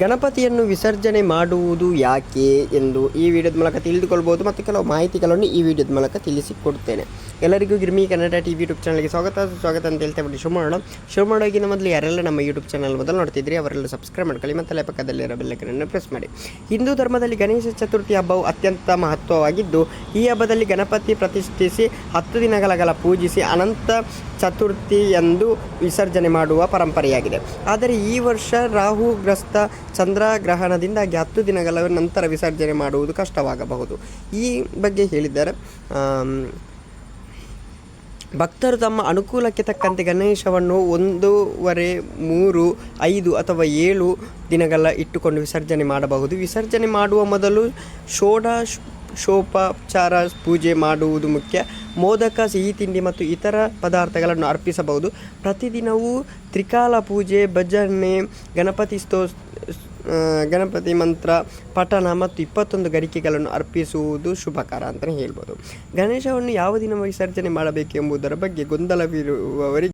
ಗಣಪತಿಯನ್ನು ವಿಸರ್ಜನೆ ಮಾಡುವುದು ಯಾಕೆ ಎಂದು ಈ ವಿಡಿಯೋದ ಮೂಲಕ ತಿಳಿದುಕೊಳ್ಬೋದು ಮತ್ತು ಕೆಲವು ಮಾಹಿತಿಗಳನ್ನು ಈ ವಿಡಿಯೋದ ಮೂಲಕ ತಿಳಿಸಿಕೊಡ್ತೇನೆ. ಎಲ್ಲರಿಗೂ Girmi Kannada T V YouTube ಚಾನಲ್ಗೆ ಸ್ವಾಗತ. ಸ್ವಾಗತ ಅಂತ ಹೇಳ್ತಾ ಬಿಟ್ಟು ಶುರು ಮಾಡೋಣ ಶುರು ಮೊದಲು ಯಾರೆಲ್ಲ ನಮ್ಮ ಯೂಟ್ಯೂಬ್ ಚಾನಲ್ ಮೊದಲು ನೋಡ್ತಿದ್ರಿ ಅವರೆಲ್ಲ ಸಬ್ಸ್ಕ್ರೈಬ್ ಮಾಡ್ಕೊಳ್ಳಿ, ಮತ್ತು ಪಕ್ಕದಲ್ಲಿರೋ ಬೆಲ್ಲಕ್ಕನ್ನು ಪ್ರೆಸ್ ಮಾಡಿ. ಹಿಂದೂ ಧರ್ಮದಲ್ಲಿ ಗಣೇಶ ಚತುರ್ಥಿ ಹಬ್ಬವು ಅತ್ಯಂತ ಮಹತ್ವವಾಗಿದ್ದು, ಈ ಹಬ್ಬದಲ್ಲಿ ಗಣಪತಿ ಪ್ರತಿಷ್ಠಿಸಿ ಹತ್ತು ದಿನಗಳ ಕಾಲ ಪೂಜಿಸಿ ಅನಂತ ಚತುರ್ಥಿ ಎಂದು ವಿಸರ್ಜನೆ ಮಾಡುವ ಪರಂಪರೆಯಾಗಿದೆ. ಆದರೆ ಈ ವರ್ಷ ರಾಹುಗ್ರಸ್ತ ಚಂದ್ರಗ್ರಹಣದಿಂದಾಗಿ ಹತ್ತು ದಿನಗಳ ನಂತರ ವಿಸರ್ಜನೆ ಮಾಡುವುದು ಕಷ್ಟವಾಗಬಹುದು. ಈ ಬಗ್ಗೆ ಹೇಳಿದ್ದಾರೆ. ಭಕ್ತರು ತಮ್ಮ ಅನುಕೂಲಕ್ಕೆ ತಕ್ಕಂತೆ ಗಣೇಶವನ್ನು ಒಂದೂವರೆ, ಮೂರು, ಐದು ಅಥವಾ ಏಳು ದಿನಗಳ ಇಟ್ಟುಕೊಂಡು ವಿಸರ್ಜನೆ ಮಾಡಬಹುದು. ವಿಸರ್ಜನೆ ಮಾಡುವ ಮೊದಲು ಷೋಡ ಶೋಪಚಾರ ಪೂಜೆ ಮಾಡುವುದು ಮುಖ್ಯ. ಮೋದಕ, ಸಿಹಿ ತಿಂಡಿ ಮತ್ತು ಇತರ ಪದಾರ್ಥಗಳನ್ನು ಅರ್ಪಿಸಬಹುದು. ಪ್ರತಿದಿನವೂ ತ್ರಿಕಾಲ ಪೂಜೆ, ಭಜನೆ, ಗಣಪತಿ ಸ್ತೋ ಗಣಪತಿ ಮಂತ್ರ, ಪಠಣ ಮತ್ತು ಇಪ್ಪತ್ತೊಂದು ಗರಿಕೆಗಳನ್ನು ಅರ್ಪಿಸುವುದು ಶುಭಕರ ಅಂತಲೇ ಹೇಳ್ಬೋದು. ಗಣೇಶವನ್ನು ಯಾವ ದಿನ ವಿಸರ್ಜನೆ ಮಾಡಬೇಕು ಎಂಬುದರ ಬಗ್ಗೆ ಗೊಂದಲವಿರುವವರಿಗೆ